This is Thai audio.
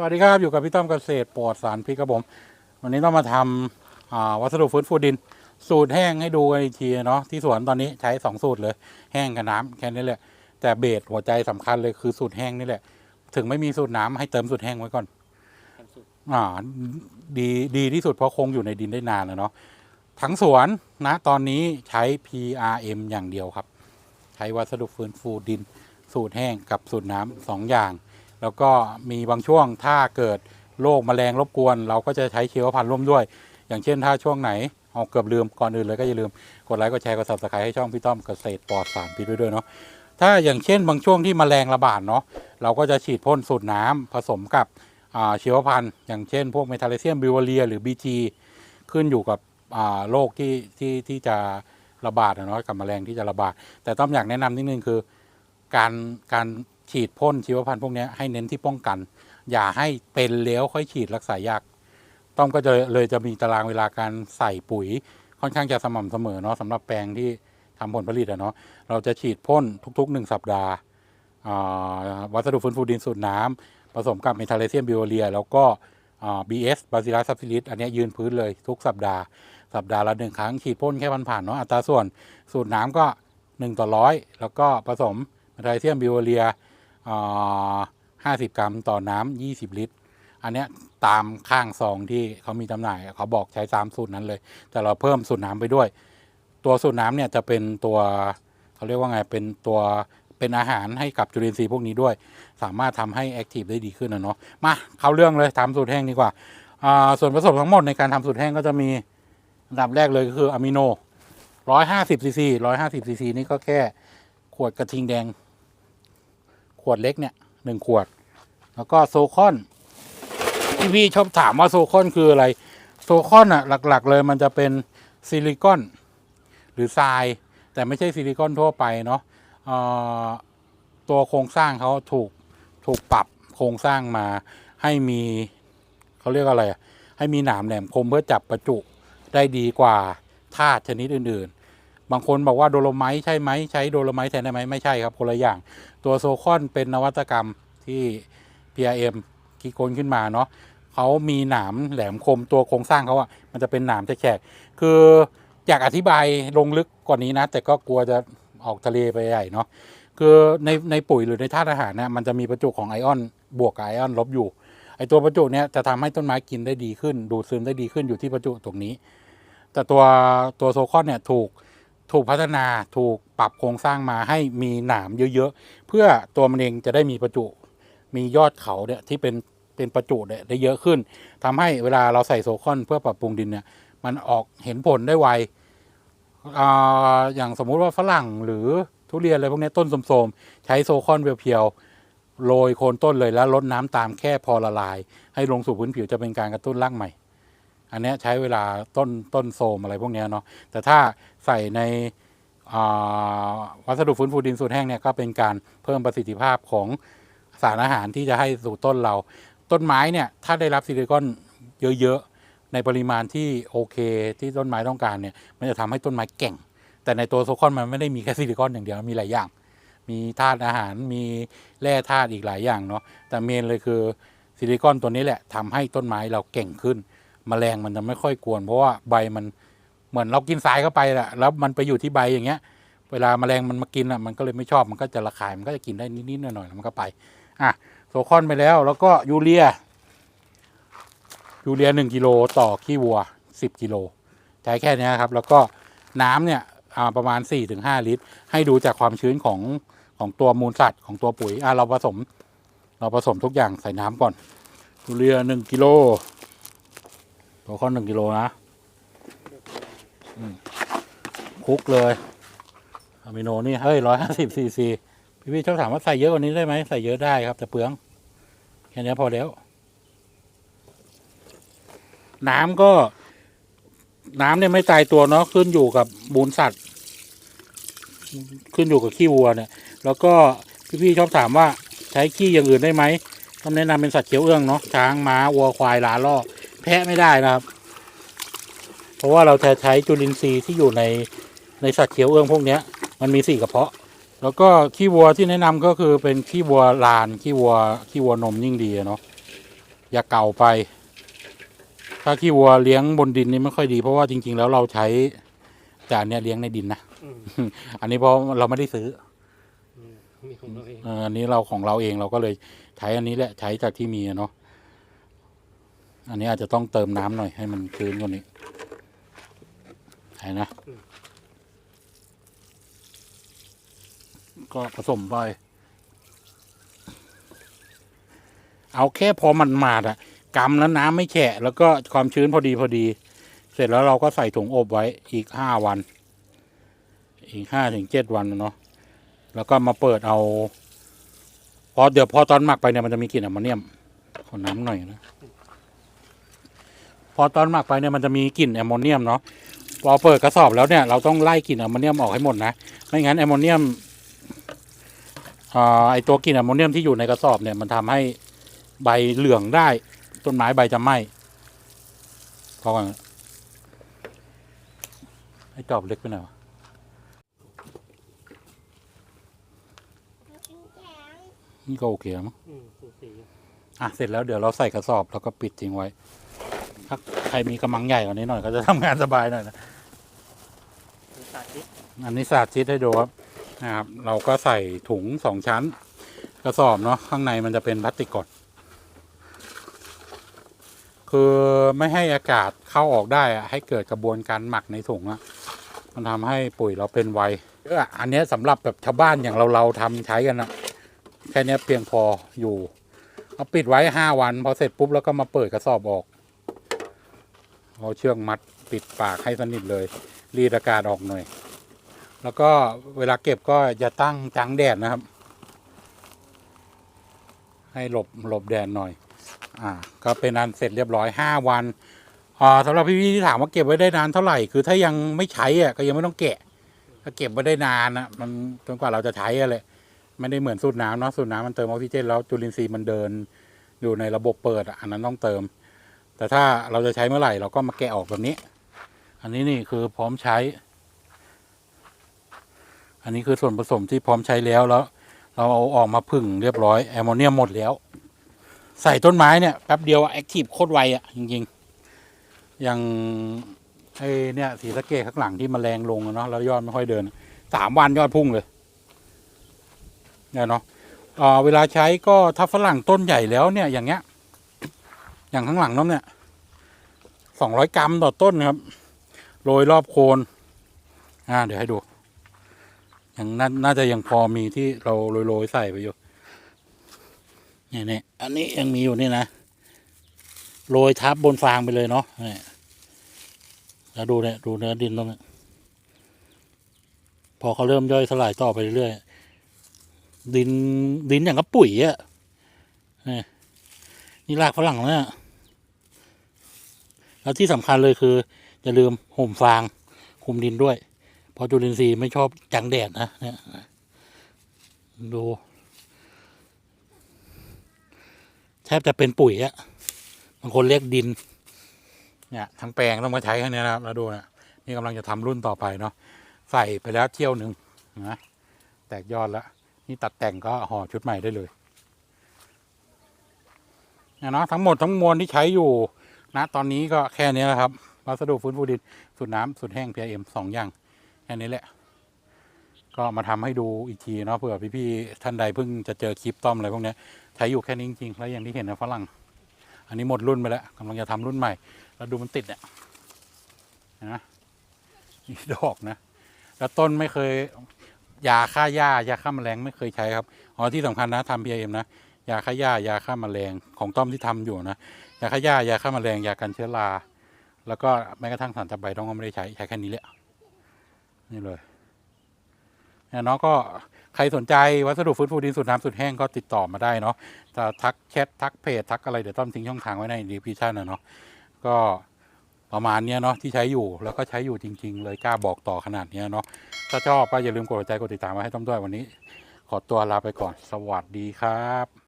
สวัสดีครับ อยู่กับพี่ต้อมเกษตรปลอดสารพิษครับผม วันนี้ต้องมาทำอ่าวัสดุฟื้นฟูดิน สูตรแห้งให้ดูกันอีกทีเนาะที่สวนตอนนี้ใช้สองสูตรเลย แห้งกับน้ำแค่นี้แหละ แต่เบสหัวใจสำคัญเลยคือสูตรแห้งนี่แหละ ถึงไม่มีสูตรน้ำให้เติมสูตรแห้งไว้ก่อนอ่าดีดีที่สุดเพราะคงอยู่ในดินได้นานนะเนาะทั้งสวนนะตอนนี้ใช้ PRM อย่างเดียวครับ ใช้วัสดุฟื้นฟูดิน สูตรแห้งกับสูตรน้ำสองอย่าง แล้วก็มีบางช่วงถ้าเกิดโรคแมลงรบกวน เราก็จะใช้ชีวพันธุ์ร่วมด้วย อย่างเช่นถ้าช่วงไหนเอาเกือบลืมก่อนอื่นเลยก็อย่าลืมกดไลค์กดแชร์กด subscribe ให้ช่องพี่ต้อมเกษตรปลอดสารพิษด้วยด้วยเนาะถ้าอย่างเช่นบางช่วงที่แมลงระบาดเนาะเราก็จะฉีดพ่นสูตรน้ำผสมกับชีวพันธุ์ อย่างเช่น พวกเมทาเลเซียมบิวเรียหรือ BG ขึ้นอยู่กับโรคที่ที่ที่จะระบาดนะเนาะกับแมลงที่จะระบาด แต่ต้อมอยากแนะนำนิดนึงคือการการ ฉีดพ่นชีวพันธุ์พวกนี้ให้เน้นที่ป้องกัน อย่าให้เป็นแล้วค่อยฉีดรักษายากต้อมก็จะเลยจะมีตารางเวลาการใส่ปุ๋ย ค่อนข้างจะสม่ำเสมอเนาะสำหรับแปลงที่ทำผลผลิตอะเนาะเราจะฉีดพ่นทุกๆ 1 สัปดาห์วัสดุฟื้นฟูดินสูตรน้ำผสมกับเมทาเลเซียมบิวเรีย แล้วก็อ่า BS บาซิลัสซับซิลิสอันนี้ยืนพื้นเลยทุกสัปดาห์ สัปดาห์ละหนึ่งครั้งฉีดพ่นแค่วันผ่านเนาะอัตราส่วนสูตรน้ำก็ 1 ต่อร้อยแล้วก็ผสมเมทาเลเซียมบิวเรีย ห้าสิบกรัมต่อน้ำ20ลิตร อันเนี้ยตามข้างซองที่เขามีจำหน่ายเขาบอกใช้ตามสูตรนั้นเลย แต่เราเพิ่มสูตรน้ำไปด้วย ตัวสูตรน้ำเนี่ยจะเป็นตัวเขาเรียกว่าไงเป็นตัวเป็นอาหารให้กับจุลินทรีย์พวกนี้ด้วย สามารถทำให้แอคทีฟได้ดีขึ้นนะเนาะมาเข้าเรื่องเลยทำสูตรแห้งดีกว่าอ่า ส่วนผสมทั้งหมดในการทำสูตรแห้งก็จะมีอันดับแรกเลยก็คืออะมิโน 150ซีซี150ซีซีนี่ก็แค่ขวดกระทิงแดง ขวดเล็กเนี่ยหนึ่งขวด แล้วก็โซคอนที่พี่ชอบถามว่าโซคอนคืออะไร โซคอนอะหลัก ๆ เลยมันจะเป็นซิลิคอนหรือทราย แต่ไม่ใช่ซิลิคอนทั่วไปเนาะตัวโครงสร้างเขาถูกถูกปรับโครงสร้างมาให้มีเขาเรียกอะไร ให้มีหนามแหลมคมเพื่อจับประจุได้ดีกว่าธาตุชนิดอื่น บางคนบอกว่าโดโลไมต์ใช่ไหมใช้โดโลไมต์แทนได้ไหมไม่ใช่ครับคนละอย่าง ตัวโซคอนเป็นนวัตกรรมที่ PRM คิดค้นขึ้นมาเนาะเขามีหนามแหลมคมตัวโครงสร้างเขาอะมันจะเป็นหนามแฉกคืออยากอธิบายลงลึกกว่านี้นะ แต่ก็กลัวจะออกทะเลไปใหญ่เนาะคือในในปุ๋ยหรือในธาตุอาหารเนี่ยมันจะมีประจุของไอออน บวกกับไอออนลบอยู่ไอตัวประจุเนี้ยจะทำให้ต้นไม้กินได้ดีขึ้น ดูดซึมได้ดีขึ้นอยู่ที่ประจุตรงนี้ แต่ตัวตัวโซคอนเนี่ยถูก ถูกพัฒนาถูกปรับโครงสร้างมาให้มีหนามเยอะๆ เพื่อตัวมันเองจะได้มีประจุ มียอดเขาเนี่ยที่เป็นเป็นประจุเนี่ยได้เยอะขึ้นทำให้เวลาเราใส่โซคอนเพื่อปรับปรุงดินเนี่ยมันออกเห็นผลได้ไวออย่างสมมุติว่าฝรั่งหรือทุเรียนอะไรพวกนี้ต้นสมๆใช้โซคอนเพียวๆโรยโคนต้นเลยแล้วลดน้ำตามแค่พอละลาย ให้ลงสู่พื้นผิวจะเป็นการกระตุ้นรากใหม่ อันนี้ใช้เวลาต้นต้นโซมอะไรพวกนี้เนาะแต่ถ้าใส่ในวัสดุฟื้นฟูดินสูตรแห้งเนี่ยก็เป็นการเพิ่มประสิทธิภาพของสารอาหารที่จะให้สู่ต้นเรา ต้นไม้เนี่ยถ้าได้รับซิลิคอนเยอะๆ ในปริมาณที่โอเคที่ต้นไม้ต้องการเนี่ยมันจะทำให้ต้นไม้แก่ง แต่ในตัวโซคอนมันไม่ได้มีแค่ซิลิคอนอย่างเดียวมีหลายอย่าง มีธาตุอาหารมีแร่ธาตุอีกหลายอย่างเนาะแต่เมนเลยคือซิลิคอนตัวนี้แหละทำให้ต้นไม้เราเก่งขึ้น แมลงมันจะไม่ค่อยกวน เพราะว่าใบมันเหมือนเรากินทรายเข้าไปแหละแล้วมันไปอยู่ที่ใบอย่างเงี้ย เวลาแมลงมันมากินอะมันก็เลยไม่ชอบมันก็จะระคายมันก็จะกินได้นิดๆหน่อยๆมันก็ไปอะโซคอนไปแล้วแล้วก็ยูเรียยูเรียหนึ่งกิโลต่อขี้วัวสิบกิโลใช้แค่นี้ครับ แล้วก็น้ำเนี่ยประมาณ4ี่ถึงห้าลิตร ให้ดูจากความชื้นของของตัวมูลสัตว์ของตัวปุ๋ยอะเราผสม เราผสมทุกอย่างใส่น้ำก่อนยูเรียหนึ่งกิโล ตัวข้อหนึ่งกิโลนะคุกเลยอะมิโนนี่เฮ้ยร้อยห้าสิบซีซีพี่พี่ชอบถามว่าใส่เยอะกว่านี้ได้ไหมใส่เยอะได้ครับ แต่เปลือง แค่นี้พอแล้ว น้ำก็ น้ำเนี่ยไม่ตายตัวเนาะขึ้นอยู่กับมูลสัตว์ ขึ้นอยู่กับขี้วัวเนี่ย แล้วก็พี่ๆชอบถามว่าใช้ขี้อย่างอื่นได้ไหมต้องแนะนำเป็นสัตว์เขียวเอื้องเนาะช้างม้าวัวควายลาล่อ แพะไม่ได้นะครับ เพราะว่าเราจะใช้จุลินทรีย์ที่อยู่ในในสัตว์เขียวเอื้องพวกเนี้ยมันมีสี่กระเพาะ แล้วก็ขี้วัวที่แนะนำก็คือเป็นขี้วัวลานขี้วัวขี้วัวนมยิ่งดีอะเนาะอย่าเก่าไป ถ้าขี้วัวเลี้ยงบนดินนี่ไม่ค่อยดีเพราะว่าจริง ๆ แล้วเราใช้แต่อันเนี้ยเลี้ยงในดินนะอืมอันนี้เพราะเราไม่ได้ซื้ออืมมีของเราเองเอออันนี้เราของเราเองเราก็เลยใช้อันนี้แหละใช้จากที่มีอะเนาะ อันนี้อาจจะต้องเติมน้ำหน่อยให้มันชื้นกว่านี้ใช่นะ ก็ผสมไป เอาแค่พอมันมาดอะกำแล้วน้ำไม่แฉะ แล้วก็ความชื้นพอดีพอดี เสร็จแล้วเราก็ใส่ถุงอบไว้อีกห้าวัน อีกห้าถึงเจ็ดวันเนาะแล้วก็มาเปิดเอาพอเดี๋ยวพอตอนหมักไปเนี่ยมันจะมีกลิ่นแอมโมเนียมขอน้ำหน่อยนะ พอตอนหมักไปเนี่ยมันจะมีกลิ่นแอมโมเนียมเนาะพอเปิดกระสอบแล้วเนี่ยเราต้องไล่กลิ่นแอมโมเนียมออกให้หมดนะไม่งั้นแอมโมเนียมอ่าไอตัวกลิ่นแอมโมเนียมที่อยู่ในกระสอบเนี่ยมันทำให้ใบเหลืองได้ ต้นไม้ใบจะไหม้พอก่อนไอจอบเล็กไปหน่อยวะนี่ก็โอเคแล้วมั้งอืมสูสีอะเสร็จแล้วเดี๋ยวเราใส่กระสอบแล้วก็ปิดทิ้งไว้ ถ้าใครมีกระมังใหญ่กว่านี้หน่อยก็จะทำงานสบายหน่อยนะเป็นสาธิตอันนี้สาธิตให้ดูครับนะครับ เราก็ใส่ถุงสองชั้น กระสอบเนาะข้างในมันจะเป็นพลาสติกก่อนคือไม่ให้อากาศเข้าออกได้อะให้เกิดกระบวนการหมักในถุงอะมันทำให้ปุ๋ยเราเป็นไวเอออันเนี้ยสำหรับแบบชาวบ้านอย่างเราเราทำใช้กันนะแค่เนี้ยเพียงพออยู่เอาปิดไว้ห้าวันพอเสร็จปุ๊บแล้วก็มาเปิดกระสอบออก เอาเชือกมัดปิดปากให้สนิทเลย รีดอากาศออกหน่อย แล้วก็เวลาเก็บก็อย่าตั้งจังแดดนะครับ ให้หลบหลบแดดหน่อย อ่า ก็เป็นอันเสร็จเรียบร้อยห้าวันอ่าสำหรับพี่ๆที่ถามว่าเก็บไว้ได้นานเท่าไหร่ คือถ้ายังไม่ใช้อะก็ยังไม่ต้องแกะ ถ้าเก็บไว้ได้นานนะมันจนกว่าเราจะใช้อะเลยไม่ได้เหมือนสูตรน้ำเนาะสูตรน้ำมันเติมออกซิเจนแล้วจุลินทรีย์มันเดินอยู่ในระบบเปิดอะอันนั้นต้องเติม แต่ถ้าเราจะใช้เมื่อไหร่เราก็มาแกะออกแบบนี้ อันนี้นี่คือพร้อมใช้ อันนี้คือส่วนผสมที่พร้อมใช้แล้วแล้ว เราเอาออกมาผึ่งเรียบร้อยแอมโมเนียมหมดแล้ว ใส่ต้นไม้เนี่ยแป๊บเดียวแอคทีฟโคตรไวอะจริงๆ อย่างไอ้เนี่ยสีสะเกตข้างหลังที่มแมลงลงเนาะแล้วยอดไม่ค่อยเดินสามวันยอดพุ่งเลยเนี่ยเนาะเอ่อเวลาใช้ก็ถ้าฝรั่งต้นใหญ่แล้วเนี่ยอย่างเงี้ย อย่างข้างหลังน้องเนี่ยสองร้อยกรัมต่อต้นครับ โรยรอบโคนอ่าเดี๋ยวให้ดูยังนน่าจะยังพอมีที่เราโรยๆใส่ไปอยู่เนี่ยเนี่ยอันนี้ยังมีอยู่นี่นะโรยทับบนฟางไปเลยเนาะเนี่ยแล้วดูเนี่ยดูเนื้อดินตรงนี้พอเขาเริ่มย่อยสลายต่อไปเรื่อยๆดินดินอย่างกับปุ๋ยอะนี่นี่รากฝรั่งเนี่ย แล้วที่สำคัญเลยคือ อย่าลืมห่มฟางคุมดินด้วย เพราะจุลินทรีย์ไม่ชอบจังแดดนะเนี่ยดูแทบจะเป็นปุ๋ยอะบางคนเรียกดิน เนี่ยทั้งแปลงต้องมาใช้แค่นี้นะครับแล้วดูนะนี่กำลังจะทำรุ่นต่อไปเนาะใส่ไปแล้วเที่ยวหนึ่งนะแตกยอดแล้ว นี่ตัดแต่งก็ห่อชุดใหม่ได้เลยเนี่ยเนาะทั้งหมดทั้งมวลที่ใช้อยู่ นะตอนนี้ก็แค่นี้แหละครับวัสดุฟื้นฟูดินสูตรน้ำสูตรแห้ง PIM สองอย่างแค่นี้แหละ ก็มาทำให้ดูอีกทีเนาะเผื่อพี่ๆท่านใดเพิ่งจะเจอคลิปต้อมอะไรพวกนี้ใช้อยู่แค่นี้จริงๆแล้วอย่างที่เห็นนะฝรั่ง อันนี้หมดรุ่นไปแล้วกำลังจะทำรุ่นใหม่ แล้วดูมันติดเนี่ยนะมีดอกนะ แล้วต้นไม่เคยยาฆ่าหญ้ายาฆ่าแมลงไม่เคยใช้ครับอ๋อที่สำคัญนะทำ PIM นะยาฆ่าหญ้ายาฆ่าแมลงของต้อมที่ทำอยู่นะ ยาฆ่าหญ้ายาฆ่าแมลงยากันเชื้อรา แล้วก็แม้กระทั่งสารจับใบต้องก็ไม่ได้ใช้ใช้แค่นี้แหละนี่เลยเนี่ยเนาะก็ใครสนใจวัสดุฟื้นฟูดินสูตรน้ำสูตรแห้งก็ติดต่อมาได้เนาะจะทักแชททักเพจทักอะไรเดี๋ยวต้อมทิ้งช่องทางไว้ในดีพิชั่นนะเนาะก็ประมาณนี้เนาะที่ใช้อยู่แล้วก็ใช้อยู่จริง ๆ เลยกล้าบอกต่อขนาดนี้เนาะถ้าชอบก็อย่าลืมกดหัวใจกดติดตามมาให้ต้อมด้วยวันนี้ ขอตัวลาไปก่อน สวัสดีครับ